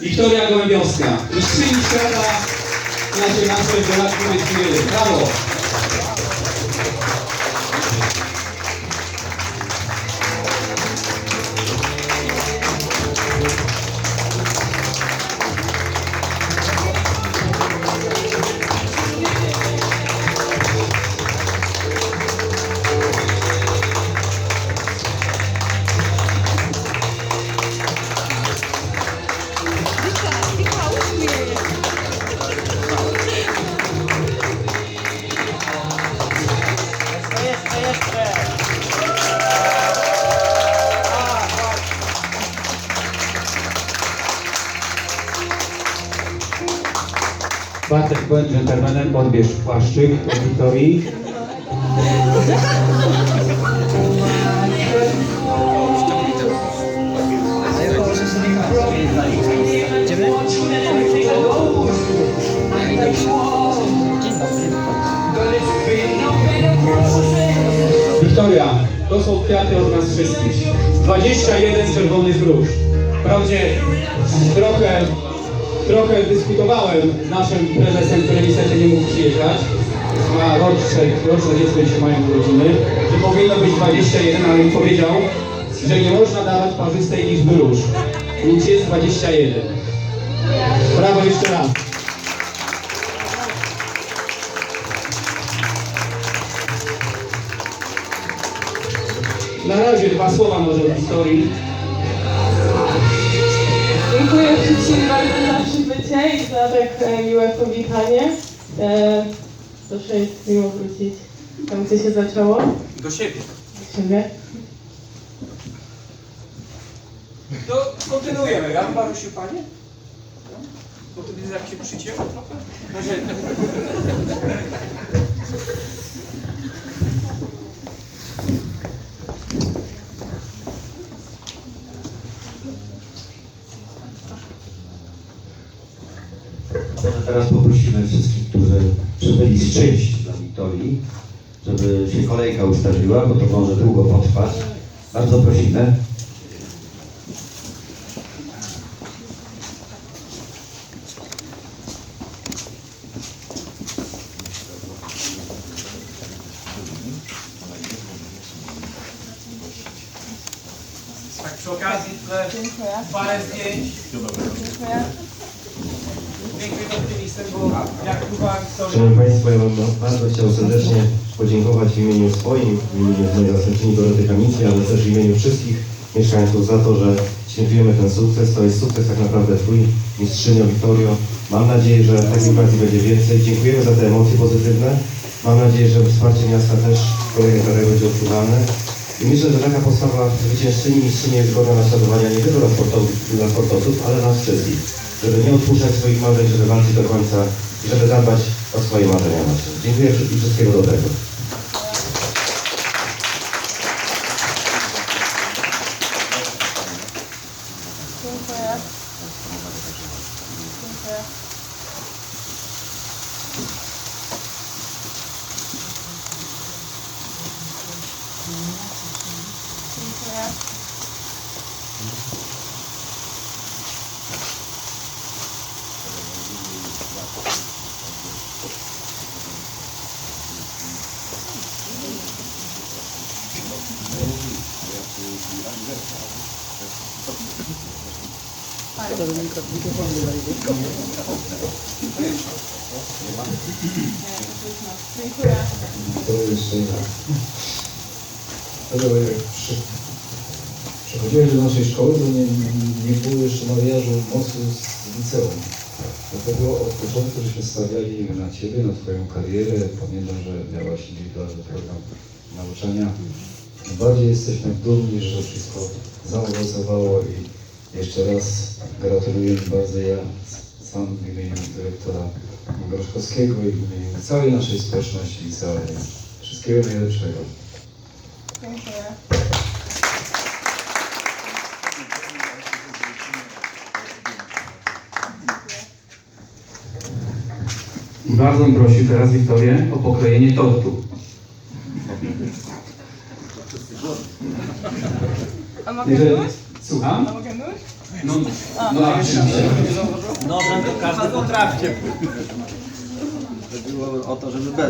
Wiktoria Gołębiowska, mistrzyni świata naszej do lat 21. Brawo! Bartek bądź dżentelmenem, odbierz płaszczyk od Wiktorii. Wiktoria, to są kwiaty od nas wszystkich. 21 czerwonych róż. Wprawdzie trochę, trochę dyskutowałem z naszym prezesem, który niestety nie mógł przyjechać. Ma roczne, roczne dziecko dzisiaj mają urodziny, że powinno być 21, ale mi powiedział, że nie można dawać parzystej liczby róż. Więc jest 21. Brawo jeszcze raz. Na razie dwa słowa może o historii. Dziękuję wszystkim bardzo za tak e, miłe powitanie. E, zawsze jest miło wrócić tam, gdzie się zaczęło. Do siebie. Do siebie. To kontynuujemy. Ja paru się panie? No? Bo to widzę, jak się przycięło trochę. Na Może teraz poprosimy wszystkich, którzy przybyli z czymś dla Wiktorii, żeby się kolejka ustawiła, bo to może długo potrwać. Bardzo prosimy. Tak przy okazji tle parę zdjęć. Dziękuję. Szanowni Państwo, ja bym bardzo chciał serdecznie podziękować w imieniu swoim, w imieniu mojej zastępczyni Doroty Kamińskiej, ale też w imieniu wszystkich mieszkańców za to, że świętujemy ten sukces. To jest sukces tak naprawdę Twój, mistrzynio Wiktorio. Mam nadzieję, że takiej okazji będzie więcej. Dziękujemy za te emocje pozytywne. Mam nadzieję, że wsparcie miasta też kolejny dalej będzie odczuwalne. I myślę, że taka postawa zwyciężczyni, mistrzyni jest godna naśladowania nie tylko dla sportowców, ale nas wszystkich. Żeby nie odpuszczać swoich marzeń, żeby walczyć do końca i żeby zadbać o swoje marzenia właśnie. Dziękuję i wszystkiego dobrego. Dziękuję. Dziękuję. Dziękuję. To przy, przychodziłeś do naszej szkoły, to nie, nie było jeszcze mariażu mocy z liceum. Dlatego od początku żeśmy stawiali na Ciebie, na Twoją karierę. Pamiętam, że miałaś indywidualny program nauczania. Bardziej jesteśmy dumni, że to wszystko zaowocowało i jeszcze raz gratuluję bardzo ja sam w imieniu dyrektora Groszkowskiego i w imieniu całej naszej społeczności licealnej. Wszystkiego najlepszego. Dziękuję. I bardzo bym prosił teraz Wiktorię o pokrojenie tortu. A mogę Jeżeli... Słucham? Nóż? No, no oczywiście. Nożem to każdy po trakcie. Chodziło o to, żeby bez